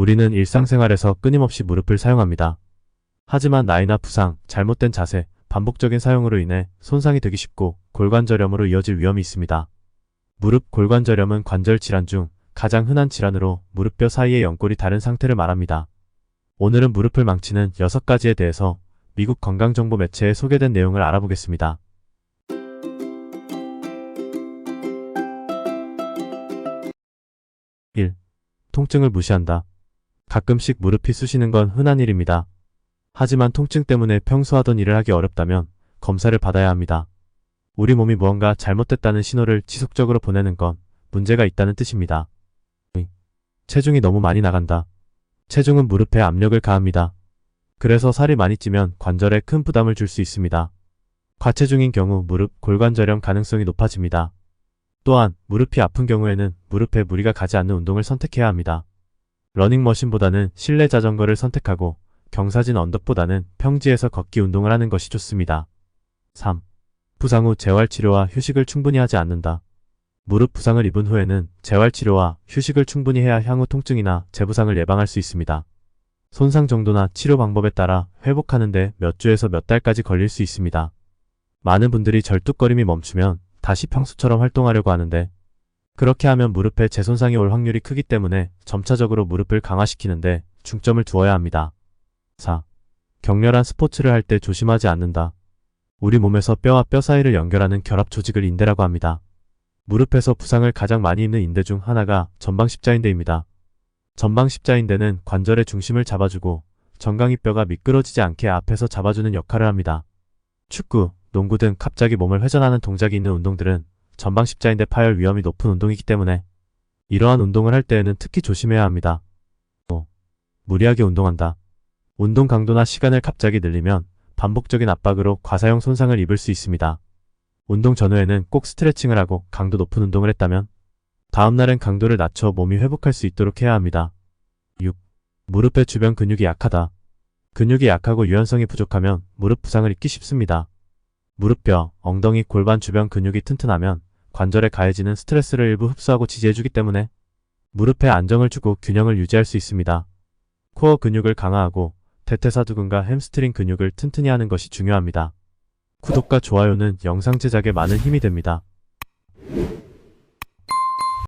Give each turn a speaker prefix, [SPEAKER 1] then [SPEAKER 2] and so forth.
[SPEAKER 1] 우리는 일상생활에서 끊임없이 무릎을 사용합니다. 하지만 나이나 부상, 잘못된 자세, 반복적인 사용으로 인해 손상이 되기 쉽고 골관절염으로 이어질 위험이 있습니다. 무릎 골관절염은 관절 질환 중 가장 흔한 질환으로 무릎뼈 사이의 연골이 다른 상태를 말합니다. 오늘은 무릎을 망치는 6가지에 대해서 미국 건강정보 매체에 소개된 내용을 알아보겠습니다. 1. 통증을 무시한다. 가끔씩 무릎이 쑤시는 건 흔한 일입니다. 하지만 통증 때문에 평소 하던 일을 하기 어렵다면 검사를 받아야 합니다. 우리 몸이 무언가 잘못됐다는 신호를 지속적으로 보내는 건 문제가 있다는 뜻입니다. 체중이 너무 많이 나간다. 체중은 무릎에 압력을 가합니다. 그래서 살이 많이 찌면 관절에 큰 부담을 줄 수 있습니다. 과체중인 경우 무릎 골관절염 가능성이 높아집니다. 또한 무릎이 아픈 경우에는 무릎에 무리가 가지 않는 운동을 선택해야 합니다. 러닝머신보다는 실내 자전거를 선택하고 경사진 언덕보다는 평지에서 걷기 운동을 하는 것이 좋습니다. 3. 부상 후 재활치료와 휴식을 충분히 하지 않는다. 무릎 부상을 입은 후에는 재활치료와 휴식을 충분히 해야 향후 통증이나 재부상을 예방할 수 있습니다. 손상 정도나 치료 방법에 따라 회복하는데 몇 주에서 몇 달까지 걸릴 수 있습니다. 많은 분들이 절뚝거림이 멈추면 다시 평소처럼 활동하려고 하는데 그렇게 하면 무릎에 재손상이 올 확률이 크기 때문에 점차적으로 무릎을 강화시키는데 중점을 두어야 합니다. 4. 격렬한 스포츠를 할 때 조심하지 않는다. 우리 몸에서 뼈와 뼈 사이를 연결하는 결합 조직을 인대라고 합니다. 무릎에서 부상을 가장 많이 입는 인대 중 하나가 전방 십자인대입니다. 전방 십자인대는 관절의 중심을 잡아주고 정강이 뼈가 미끄러지지 않게 앞에서 잡아주는 역할을 합니다. 축구, 농구 등 갑자기 몸을 회전하는 동작이 있는 운동들은 전방 십자인대 파열 위험이 높은 운동이기 때문에 이러한 운동을 할 때에는 특히 조심해야 합니다. 5. 무리하게 운동한다. 운동 강도나 시간을 갑자기 늘리면 반복적인 압박으로 과사용 손상을 입을 수 있습니다. 운동 전후에는 꼭 스트레칭을 하고 강도 높은 운동을 했다면 다음날엔 강도를 낮춰 몸이 회복할 수 있도록 해야 합니다. 6. 무릎의 주변 근육이 약하다. 근육이 약하고 유연성이 부족하면 무릎 부상을 입기 쉽습니다. 무릎뼈, 엉덩이, 골반 주변 근육이 튼튼하면 관절에 가해지는 스트레스를 일부 흡수하고 지지해주기 때문에 무릎에 안정을 주고 균형을 유지할 수 있습니다. 코어 근육을 강화하고 대퇴사두근과 햄스트링 근육을 튼튼히 하는 것이 중요합니다. 구독과 좋아요는 영상 제작에 많은 힘이 됩니다.